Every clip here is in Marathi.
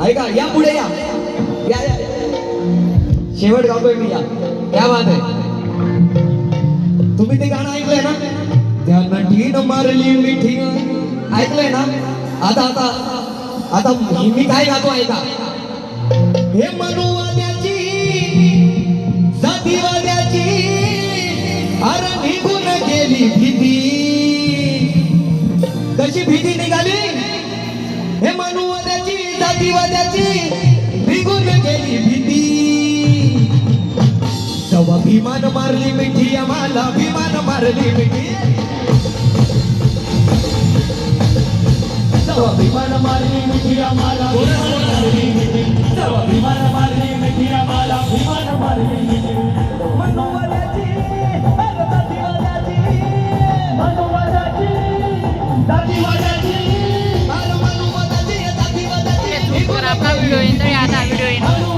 ऐका या पुढे या. या या. शेवट गावतोय मी या. क्या बात आहे तुम्ही ते गाणं ऐकलंय ना? त्या नटीन मारली मिठी. ऐकलंय ना? आता आता आता मी काय गातो ऐका. हे मनुवाद्याची निघून भीती? कशी भीती निघाली? हे मनुवाद्याची जातीवाद्याची भिगून गेली भीती. जेव्हा भीमान मारली मिठी आम्हाला भीमान मारली मिठी. तेव्हा विमान मारली मिठी आम्हाला फेसबुकवर आपला व्हिडिओ येतोय आता व्हिडिओ येतो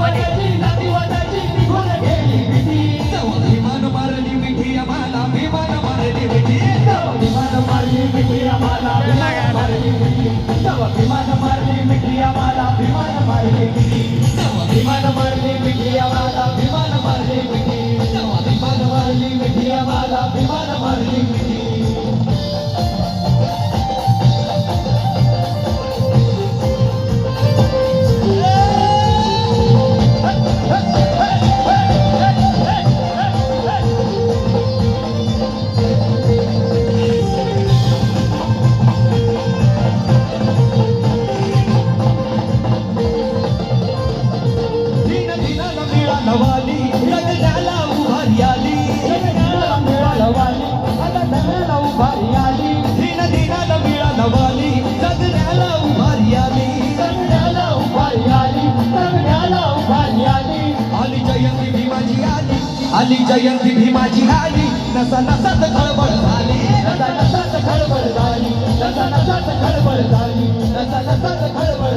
आली जयंती भीमाची आली. नसा नसात खळबळ झाली. नसा नसात खळबळ झाली, नसा नसात खळबळ झाली, नसा नसात खळबळ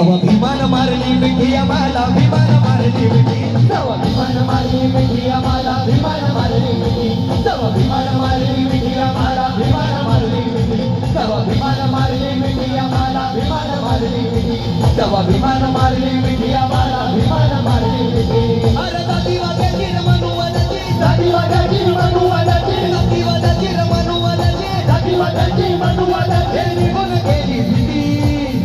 जेव्हा भीमान मारली मिठी आम्हाला भीमान मारली मिठी तेव्हा विमान मारली मिठी आम्हाला, विमान मारली मिठी. तेव्हा विमान मारली मिठी आम्हाला, विमान मारली मिठी. तेव्हा विमान मारली मिठी आम्हाला, विमान मारली मिठी. तेव्हा विमान मारली मिठी आम्हाला, विमान मारली मिठी. अरे जातीवाद्याची रे मनुवादाची जातीवादाची, मनुवादाची, जातीवादाची रे मनुवादाची जातीवादाची, मनुवादाची. हे निघून गेली भीती निघून गेली निघून गेली भीती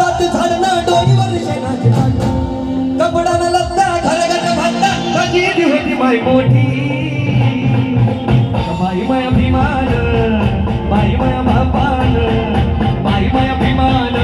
हातात झाडणं डोईवर शेणाची कपडानं लत्ता घरगट भांडा. कधी होती माय मोठी? माई माय अभिमान माई माय बापान माई माय अभिमान.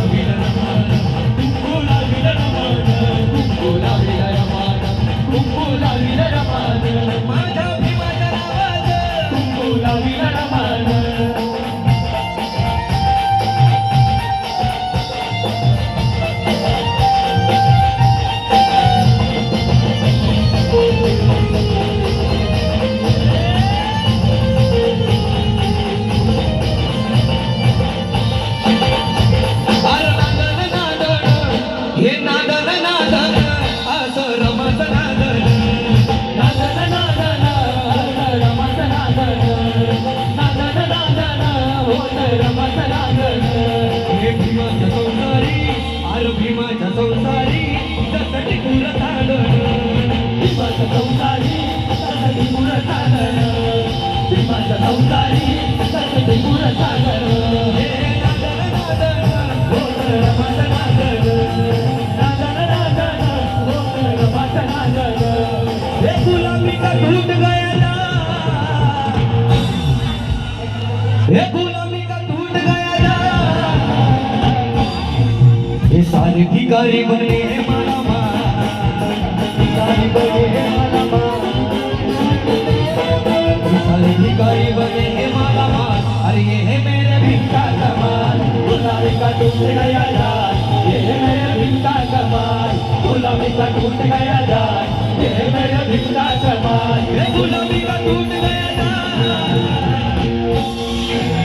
भिकारी बने हैं माला भिकारी बने हैं माला सारे अरे ये है मेरे भिक्का कमाल गुलामी का टूट गया जान ये है मेरे भिक्का कमाल गुलामी का टूट गया जान ये है मेरे भिक्का कमाल गुलामी का टूट गया ना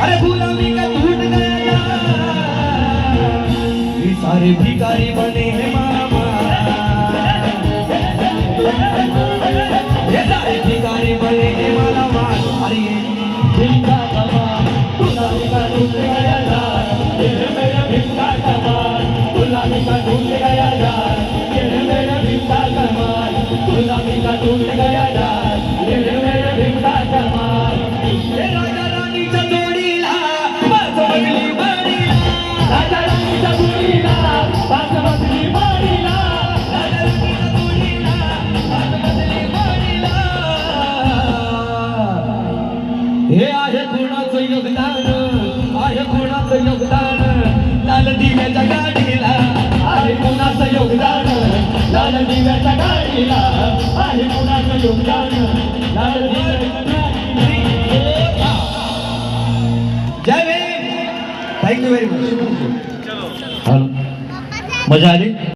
अरे गुलामी का अरे भिकारी बने हैं मामा. अरे भिकारी बने हैं मामा. अरे ये भिक्का कमाल गुलामी का टूट गया यार ये मेरा मेरे भिक्का कमाल गुलामी का ढूंढ गया यार ये मेरा मेरे भिक्का कमाल गुलामी दिव्याच्या गाडीला आहे कुणाचं योगदान? लाल दिव्याच्या गाडीला. आहे कुणाचं योगदान? लाल थँक्यू व्हेरी मच मजा आली?